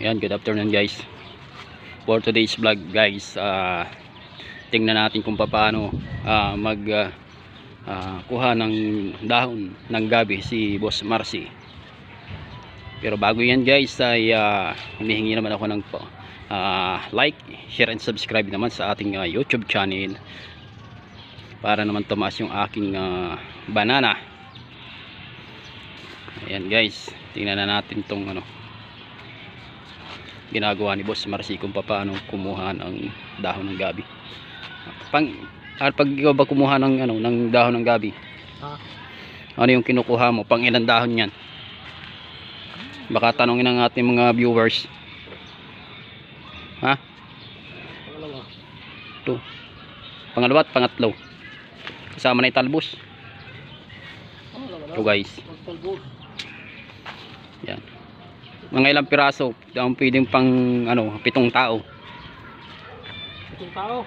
Ayan, good afternoon guys. For today's vlog guys, ah tingnan natin kung paano ah, mag ah, ah, kuha ng dahon ng gabi si Boss Marcy. Pero bago yan guys ay ah, humihingi naman ako ng ah, like, share and subscribe naman sa ating ah, YouTube channel para naman tumaas yung aking ah, banana. Ayan guys, tingnan na natin tong ano ginagawa ni Boss Marcy kung paano kumuha ng dahon ng gabi. Pang ah, pag ikaw ba kumuha ng ano ng dahon ng gabi? Ha? Ano yung kinukuha mo? Pang ilang dahon 'yan? Baka tanongin ng ating mga viewers. Ha? Pangalawa. Ito. Pangalawa at pangatlo. Kasama na italbos. Ito guys. Yan. Mga ilang piraso ang pwedeng pang ano, pitong tao. Itong tao.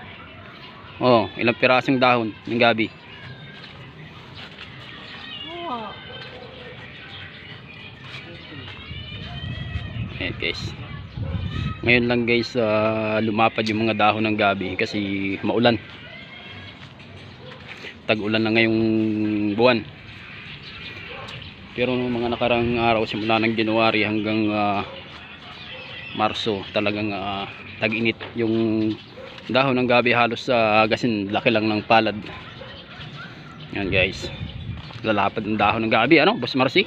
Oh, ilang pirasong dahon ng gabi. Ah. Ayan guys. Ngayon lang guys ah, lumapad yung mga dahon ng gabi kasi maulan. Tag-ulan na ngayong buwan. Pero nung mga nakarang araw simula ng January hanggang ah, Marso talagang ah, tag-init yung dahon ng gabi halos sa gasin laki lang ng palad. Yan guys. Lalapad ng dahon ng gabi ano, Boss Marcy?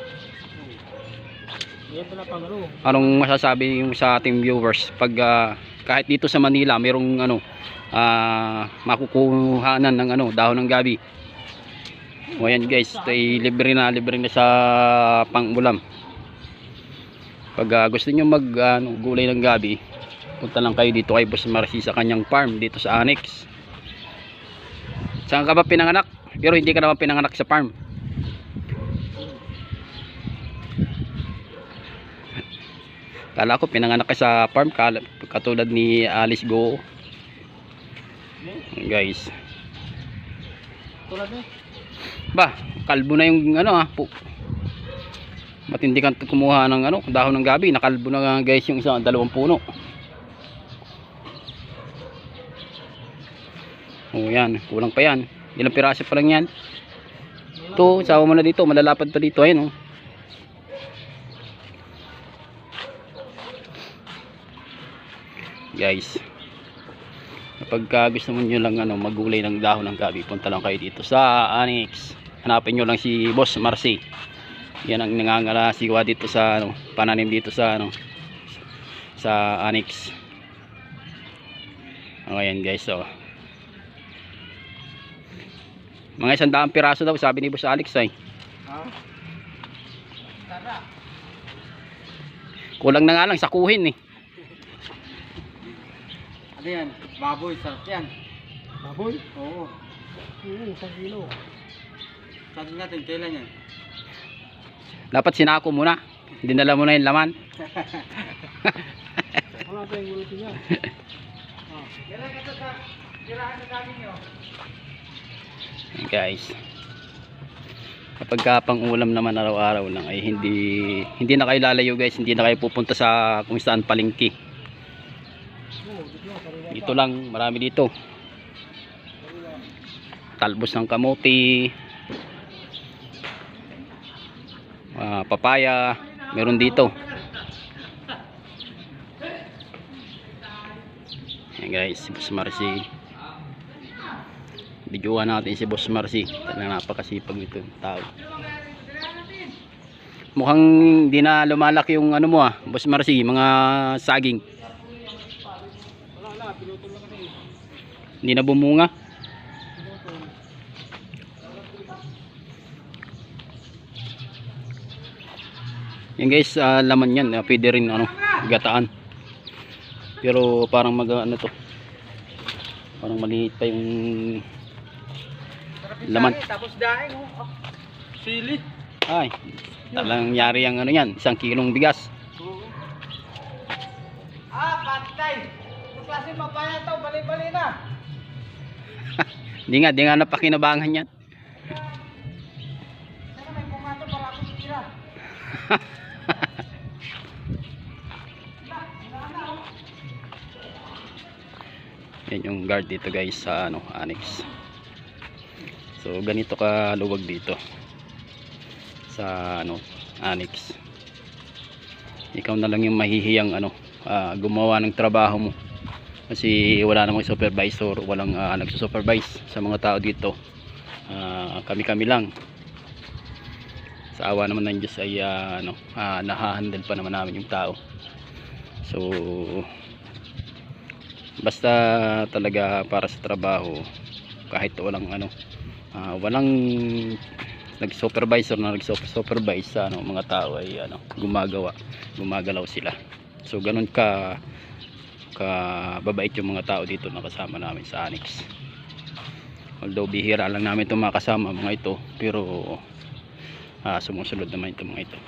Anong masasabi yung sa ating viewers pag ah, kahit dito sa Manila merong ano ah, makukuhanan ng ano dahon ng gabi o yan guys ito ay libre na libre na sa pangulam pag ah, gusto nyo mag ano, gulay ng gabi punta lang kayo dito kay Boss Marcy sa kanyang farm dito sa Annex saan ka ba pinanganak pero hindi ka naman pinanganak sa farm Kala ko pinanganak ka sa farm katulad ni Alice Go. Guys. Tulad eh. Ba, kalbo na yung ano ah. Po. Matindi kang kumuha ng ano, dahon ng gabi. Nakalbo na guys yung isang dalawang puno. Oh, yan. Kulang pa yan. Ilang piraso pa lang yan. Ito, sawa mo na dito. Malalapad pa dito. Ayun oh. guys kapag ka gusto mo nyo lang ano, magulay ng dahon ng gabi punta lang kayo dito sa Annex hanapin nyo lang si Boss Marcy yan ang nangangalasiwa dito sa ano, pananim dito sa ano sa Annex o ayan guys so mga isang daang piraso daw sabi ni Boss Alex ay Ha? Tara. kulang na nga lang sakuhin eh Ano yan? Baboy, sarap yan. Baboy? Oo. Oo, isang kilo. Sabi natin, kailan yan? dapat sinako muna. Dinala mo na yung laman. Wala tayong ulitin niya. Kailan ka sa tirahan na dami nyo? Guys. Kapag ka pang ulam naman araw-araw lang ay hindi hindi na kayo lalayo guys. Hindi na kayo pupunta sa kung saan palengke. Dito lang marami dito. Talbos ng kamote ah, papaya meron dito. Ayan guys si Boss Marcy. Videoan natin si Boss Marcy. Talagang napakasipag ito tao. Mukhang di na lumalaki yung ano mo ah Boss Marcy mga saging. Hindi na bumunga Yan guys, ah, laman yan. ah, pwede rin ano, gataan. Pero parang mag ano to. Parang maliit pa yung Laman. Tapos daing, oh. Ah, Sili. ay, talang yari ang ano yan, isang kilong bigas. Ah. Kung klase papaya to, bali-bali na. Di nga, di nga napakinabangan yan. Yan yung guard dito guys sa ano annex. So ganito ka luwag dito sa ano annex. Ikaw na lang yung mahihiyang ano ah, gumawa ng trabaho mo. Kasi wala namang supervisor walang uh, nagsusupervise sa mga tao dito. Ah, kami-kami lang. Sa awa naman ng Diyos ay ah, ano, ah, nahahandle pa naman namin yung tao. So basta talaga para sa trabaho kahit walang ano ah, walang nag-supervisor na nag-supervise sa ano, mga tao ay ano, gumagawa gumagalaw sila. So ganun ka ka babait yung mga tao dito na kasama namin sa Annex. Although bihira lang namin itong makasama mga ito pero ah, sumusunod naman itong mga ito.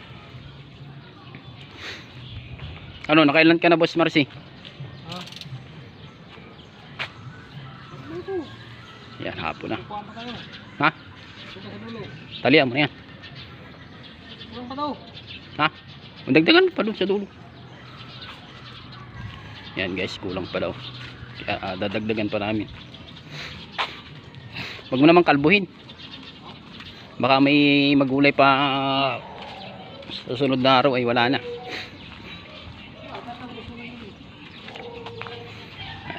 Ano nakailan ka na boss Marcy yan hapon na. Ha? Talian mo na yan. Ha? Dagdagan pa doon sa dulo. Yan guys kulang pa daw. Kaya ah, dadagdagan pa namin. Wag mo naman kalbuhin. Baka may magulay pa sa susunod na araw ay wala na.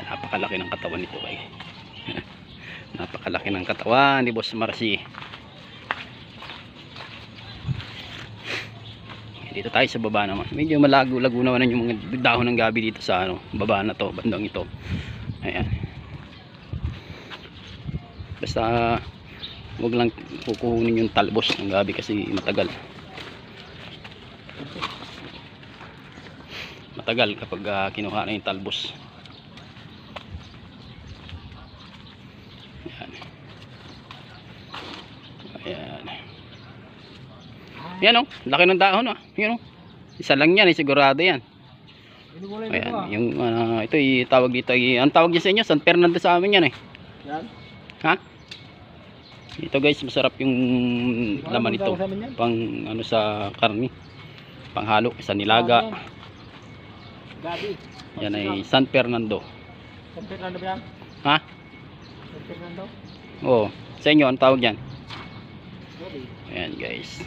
Napakalaki ng katawan nito ay napakalaki ng katawan ni Boss Marcy. Dito tayo sa baba naman. Medyo malago-lago naman yung mga dahon ng gabi dito sa ano baba na to bandang ito. Ayan. Basta wag lang kukunin yung talbos ng gabi kasi matagal. Matagal kapag ah, kinuha na yung talbos ayan ayan yan o, laki ng dahon ah. Yan o. Isa lang yan, eh, sigurado yan. Ayan, ah. yung ah, ito ay tawag dito ay ang tawag niya sa inyo, San Fernando sa amin yan eh. Yan. Ha? Ito guys, masarap yung laman ito. tawag sa amin yan? Pang ano sa karni. Panghalo sa nilaga. Gabi. Yan ay San Fernando. San Fernando ba yan? Ha? San Fernando? Oo. Sa inyo, ang tawag yan? Ayan guys.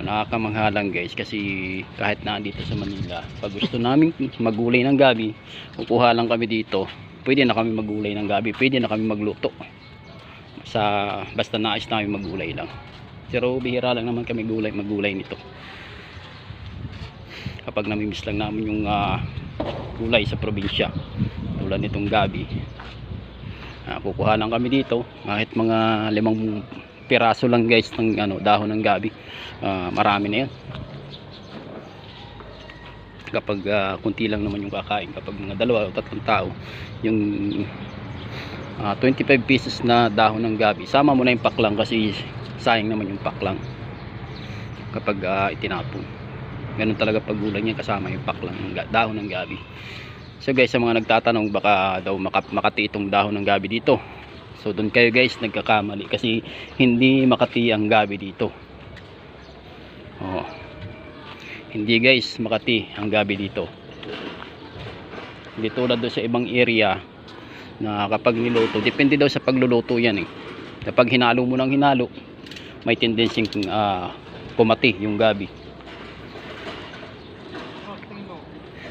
Oh, nakakamanghalang guys kasi kahit na dito sa Manila, pag gusto namin magulay ng gabi, kukuha lang kami dito. Pwede na kami magulay ng gabi, pwede na kami magluto. Sa basta nais namin magulay lang. Pero bihira lang naman kami gulay magulay nito. Kapag namimiss lang namin yung ah, gulay sa probinsya, tulad nitong gabi, Ah, kukuha lang kami dito kahit mga limang piraso lang guys ng ano, dahon ng gabi. Ah, marami na yan kapag ah, kunti lang naman yung kakain kapag mga dalawa o tatlong tao yung ah, 25 pieces na dahon ng gabi sama mo na yung paklang kasi sayang naman yung paklang. Kapag ah, itinapon. Ganun talaga pagulang niya kasama yung paklang ng dahon ng gabi. So guys, sa mga nagtatanong baka daw maka, makati itong dahon ng gabi dito. So doon kayo guys nagkakamali kasi hindi makati ang gabi dito. Oh. Hindi guys makati ang gabi dito. Hindi tulad doon sa ibang area na kapag niluto, depende daw sa pagluluto yan eh. Kapag hinalo mo ng hinalo, may tendency uh, pumati yung gabi.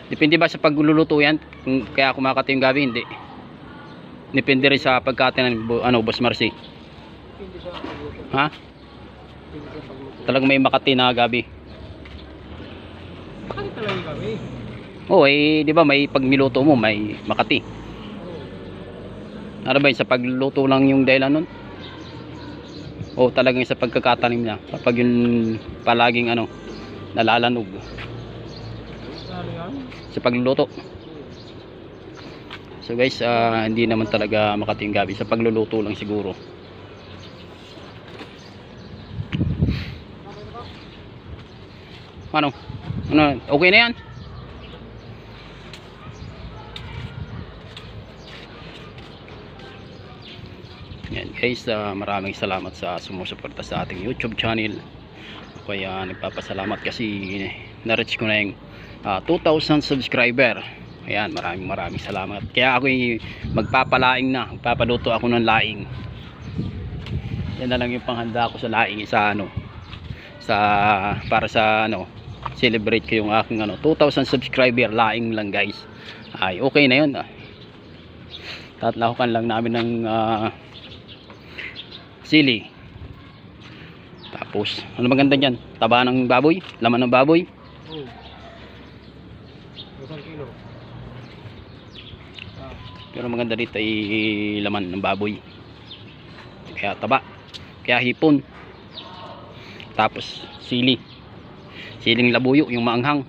Depende ba sa pagluluto yan? Kung kaya kumakati yung gabi, hindi. Depende rin sa pagkati ng ano, Boss Marcy. Pagluto. Ha? Pagluto. Talagang may makati na gabi. Bakit talaga kami? Oo, eh, di ba may pag niluto mo, may makati. Ano ba yun, sa pagluluto lang yung dahilan nun? O talagang sa pagkakatanim niya. Kapag yung palaging ano, nalalanog Ano sa pagluluto. So guys, ah, hindi naman talaga makati yung gabi. Sa pagluluto lang siguro. Ano? Ano? Okay na yan? Yan guys, ah, maraming salamat sa sumusuporta sa ating YouTube channel. Kaya nagpapasalamat kasi na-reach ko na yung ah, 2,000 subscriber. Ayan, maraming maraming salamat. Kaya ako magpapalaing na, magpapaluto ako ng laing. Yan na lang yung panghanda ko sa laing sa ano sa para sa ano celebrate ko yung aking ano 2000 subscriber laing lang guys. Ay okay na yun. Ah. Tatlahukan lang namin ng ah, sili. Tapos, ano maganda dyan? Taba ng baboy? Laman ng baboy? Oo. Isang kilo. Ah, Pero maganda dito ay laman ng baboy. Kaya taba. Kaya hipon. Tapos sili. Siling labuyo, yung maanghang.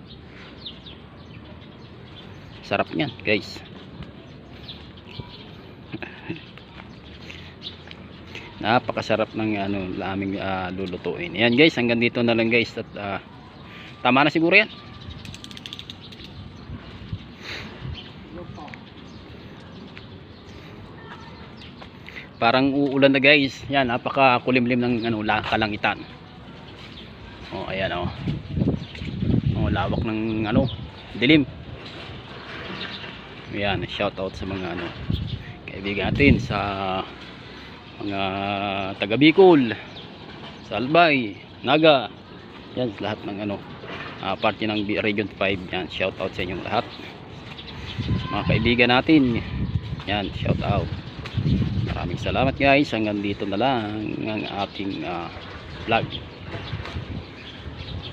Sarap niyan, guys. Napakasarap ng ano aming ah, lulutuin. Ayan guys, hanggang dito na lang guys at ah, tama na siguro yan. Parang uulan na guys. Yan, napaka kulimlim ng ano, la- kalangitan. Oh, ayan oh. Oh, lawak ng ano, dilim. Ayan, shout out sa mga ano kaibigan natin sa mga taga Bicol, sa Albay, Naga. Yan, lahat ng ano, ah, parte ng Region 5. Yan, shout out sa inyong lahat. Mga kaibigan natin. Yan, shout out. Maraming salamat guys. Hanggang dito na lang ang ating ah, vlog.